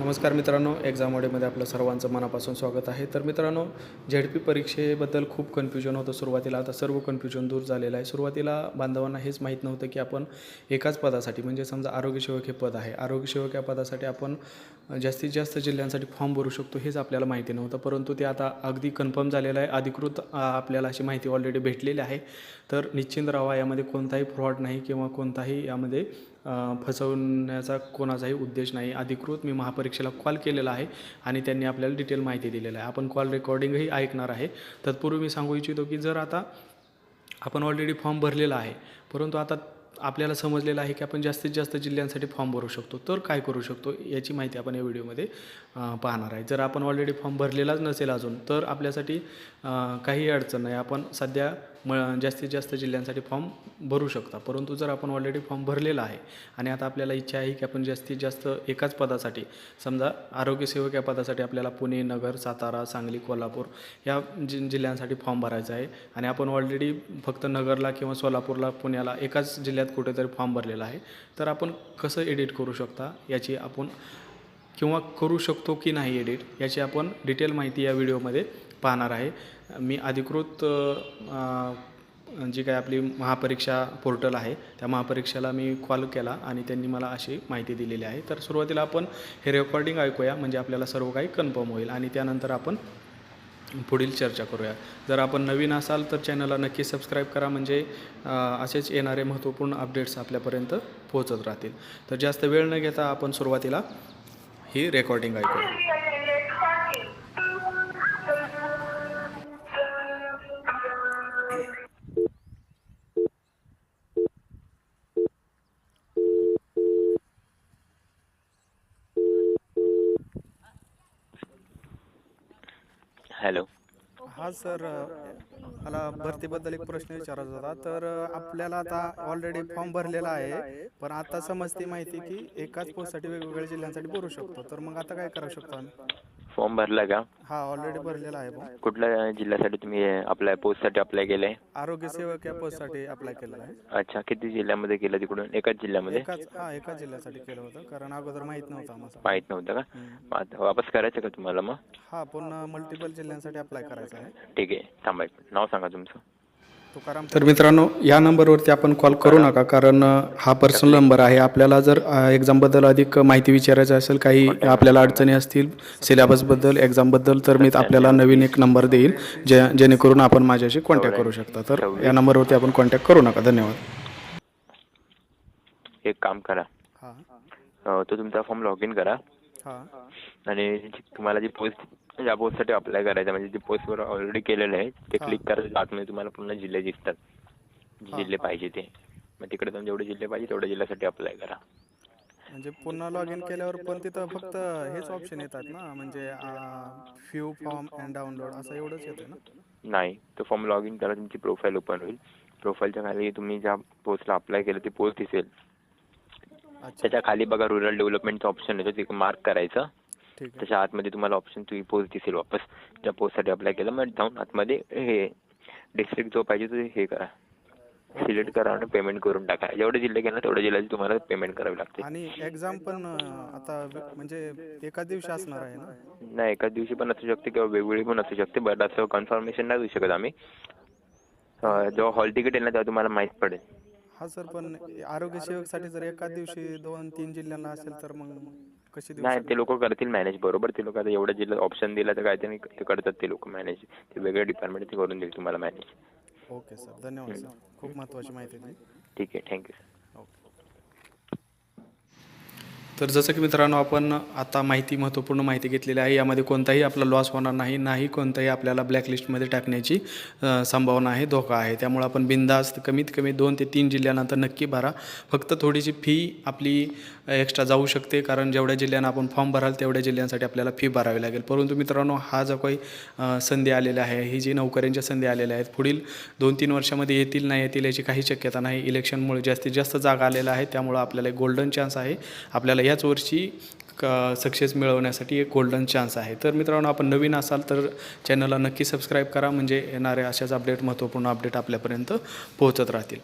नमस्कार मित्रांनो एक्झाम वडेमध्ये आपलं सर्वांचं मनापासून स्वागत आहे. तर मित्रांनो झेड पी परीक्षेबद्दल खूप कन्फ्युजन होतं सुरुवातीला. आता सर्व कन्फ्युजन दूर झालेलं आहे. सुरुवातीला बांधवांना हेच माहीत नव्हतं की आपण एकाच पदासाठी म्हणजे समजा आरोग्यसेवक हे पद आहे. आरोग्यसेवक या पदासाठी आपण जास्तीत जास्त जिल्ह्यांसाठी फॉर्म भरू शकतो हेच आपल्याला माहिती नव्हतं. परंतु ते आता अगदी कन्फर्म झालेलं आहे. अधिकृत आपल्याला अशी माहिती ऑलरेडी भेटलेली आहे. तर निश्चिंत राहा यामध्ये कोणताही फ्रॉड नाही किंवा कोणताही यामध्ये फसवण्याचा कोणाचाही उद्देश नाही. अधिकृत मी महापरीक्षेला कॉल केलेला आहे आणि त्यांनी आपल्याला डिटेल माहिती दिलेलं आहे. आपण कॉल रेकॉर्डिंगही ऐकणार आहे. तत्पूर्वी मी सांगू इच्छितो की जर आता आपण ऑलरेडी फॉर्म भरलेला आहे परंतु आता आपल्याला समजलेलं आहे की आपण जास्तीत जास्त जिल्ह्यांसाठी फॉर्म भरू शकतो. तर काय करू शकतो याची माहिती आपण या व्हिडिओमध्ये पाहणार आहे. जर आपण ऑलरेडी फॉर्म भरलेलाच नसेल अजून तर आपल्यासाठी काही अडचण नाही. आपण सध्या म जास्तीत जास्त जिल्ह्यांसाठी फॉर्म भरू शकता. परंतु जर आपण ऑलरेडी फॉर्म भरलेला आहे आणि आता आपल्याला इच्छा आहे की आपण जास्तीत जास्त एकाच पदासाठी समजा आरोग्यसेवक या पदासाठी आपल्याला पुणे नगर सातारा सांगली कोल्हापूर या जि जिल्ह्यांसाठी फॉर्म भरायचा आहे आणि आपण ऑलरेडी फक्त नगरला किंवा सोलापूरला पुण्याला एकाच जिल्ह्यात कुठेतरी फॉर्म भरलेला आहे तर आपण कसं एडिट करू शकता याची आपण किंवा करू शकतो की नाही एडिट याची आपण डिटेल माहिती या व्हिडिओमध्ये पाहणार आहे. मी अधिकृत जी काय आपली महापरीक्षा पोर्टल आहे त्या महापरीक्षेला मी कॉल केला आणि त्यांनी मला अशी माहिती दिलेली आहे. तर सुरुवातीला आपण हे रेकॉर्डिंग ऐकूया म्हणजे आपल्याला सर्व काही कन्फर्म होईल आणि त्यानंतर आपण पुढील चर्चा करूया. जर आपण नवीन असाल तर चॅनलला नक्की सबस्क्राईब करा म्हणजे असेच येणारे महत्त्वपूर्ण अपडेट्स आपल्यापर्यंत पोहोचत राहतील. तर जास्त वेळ न घेता आपण सुरुवातीला ही रेकॉर्डिंग ऐकूया. हॅलो. हा सर मला भरतीबद्दल एक प्रश्न विचारायचा होता. तर आपल्याला आता ऑलरेडी फॉर्म भरलेला आहे पण आता समजते माहिती की एकाच पोस्टसाठी वेगवेगळ्या जिल्ह्यांसाठी भरू शकतो. तर मग आता काय करू शकतो आम्ही? फॉर्म भरला का? हा ऑलरेडी भरलेला आहे कुठल्या जिल्ह्यासाठी तुम्ही अप्लाय पोस्टसाठी अप्लाय केलंय? आरोग्य सेवक या पोस्टसाठी अप्लाय केलेला आहे. अच्छा किती जिल्ह्यामध्ये केलं तिकडून? एकाच जिल्ह्यामध्ये? एकाच हा जिल्ह्यासाठी केलं होतं कारण अगोदर माहीत नव्हतं आम्हाला. माहीत नव्हतं का? मग आता वापस करायचं का तुम्हाला मग? हा पुन्हा मल्टिपल जिल्ह्यांसाठी अप्लाय करायचा आहे. ठीक आहे थांबा एक मिनिट. नाव सांगा तुमचं. तर मित्रांनो या नंबरवरती आपण कॉल करू नका कारण हा पर्सनल नंबर आहे. आपल्याला जर एक्झामबद्दल अधिक माहिती विचारायची असेल काही आपल्याला अडचणी असतील सिलेबसबद्दल एक्झामबद्दल तर मी आपल्याला नवीन एक नंबर देईल जे जेणेकरून आपण माझ्याशी कॉन्टॅक्ट करू शकता. तर या नंबरवरती आपण कॉन्टॅक्ट करू नका. धन्यवाद. एक काम करा. हां. तो तुमचा फॉर्म लॉग इन करा. हां. आणि तुम्हाला जी पोस्ट ज्या पोस्टसाठी अप्लाय करायचं. म्हणजे जे पोस्टवर ऑलरेडी केलेलं आहे ते. क्लिक करायचं आतमध्ये तुम्हाला पूर्ण जिल्हे दिसतात. जिल्हे पाहिजे ते. मग तिकडे जाऊन जेवढे जिल्हे पाहिजे तेवढ्या जिल्ह्यासाठी अप्लाय करा. म्हणजे पुन्हा लॉग इन केल्यावर पण तिथं फक्त हेच ऑप्शन येतात ना? म्हणजे फ्यू फॉर्म अँड डाउनलोड असं एवढंच येतं ना? नाही. तो फॉर्म लॉग इन करा तुमची प्रोफाईल ओपन होईल. प्रोफाईलच्या खाली तुम्ही ज्या पोस्टला अप्लाय केलं ती पोस्ट दिसेल. त्याच्याखाली बघा रुरल डेव्हलपमेंटचं ऑप्शन येतो ते मार्क करायचं. त्याच्या आतमध्ये तुम्हाला ऑप्शन तुम्ही पोस्ट दिसेल वापस. ज्या पोस्टसाठी अप्लाय केलं मग जाऊन आतमध्ये हे डिस्ट्रिक्ट जो पाहिजे तो हे करा. सिलेक्ट करा आणि पेमेंट करून टाका. जेवढे जिल्हे गेला तेवढ्या जिल्ह्याची तुम्हाला पेमेंट करावी लागते आणि एक्झाम पण आता म्हणजे एका दिवशी असणार आहे ना? नाही एकाच दिवशी पण असू शकते किंवा वेगवेगळी पण असू शकते बट असं कन्फर्मेशन नाही देऊ शकत आम्ही. जेव्हा हॉल तिकीट येईल ना तेव्हा तुम्हाला माहीत पडेल. हा सर पण आरोग्य सेवकसाठी जर एका दिवशी दोन तीन जिल्ह्यांना असेल तर मग नाही ते लोक करतील मॅनेज बरोबर. ते लोक आता एवढ्या जिल्ह्यात ऑप्शन दिला तर काय ते ते करतात ते लोक मॅनेज ते वेगळे डिपार्टमेंट ते करून देईल तुम्हाला मॅनेज ओके सर धन्यवाद सर खूप महत्त्वाची माहिती दिली. ठीक आहे थँक्यू सर तर जसं की मित्रांनो आपण आता माहिती महत्त्वपूर्ण माहिती घेतलेली आहे. यामध्ये कोणताही आपला लॉस होणार नाही नाही कोणताही आपल्याला ब्लॅकलिस्टमध्ये टाकण्याची संभावना आहे धोका आहे. त्यामुळे आपण बिंदास्त कमीत कमी दोन ते तीन जिल्ह्यानंतर नक्की भरा. फक्त थोडीशी फी आपली एक्स्ट्रा जाऊ शकते. कारण जेवढ्या जिल्ह्यांना आपण फॉर्म भराल तेवढ्या जिल्ह्यांसाठी आपल्याला फी भरावी लागेल. परंतु मित्रांनो हा जो काही संधी आलेला आहे ही जी नोकऱ्यांच्या संधी आलेल्या आहेत पुढील दोन तीन वर्षामध्ये येतील नाही येतील याची काही शक्यता नाही. इलेक्शनमुळे जास्तीत जास्त जागा आलेला आहे. त्यामुळं आपल्याला गोल्डन चान्स आहे. आपल्याला याच वर्षी क सक्सेस मिळवण्यासाठी एक गोल्डन चान्स आहे. तर मित्रांनो आपण नवीन असाल तर चॅनलला नक्की सबस्क्राईब करा. म्हणजे येणाऱ्या अशाच अपडेट महत्त्वपूर्ण अपडेट आपल्यापर्यंत पोहोचत राहतील.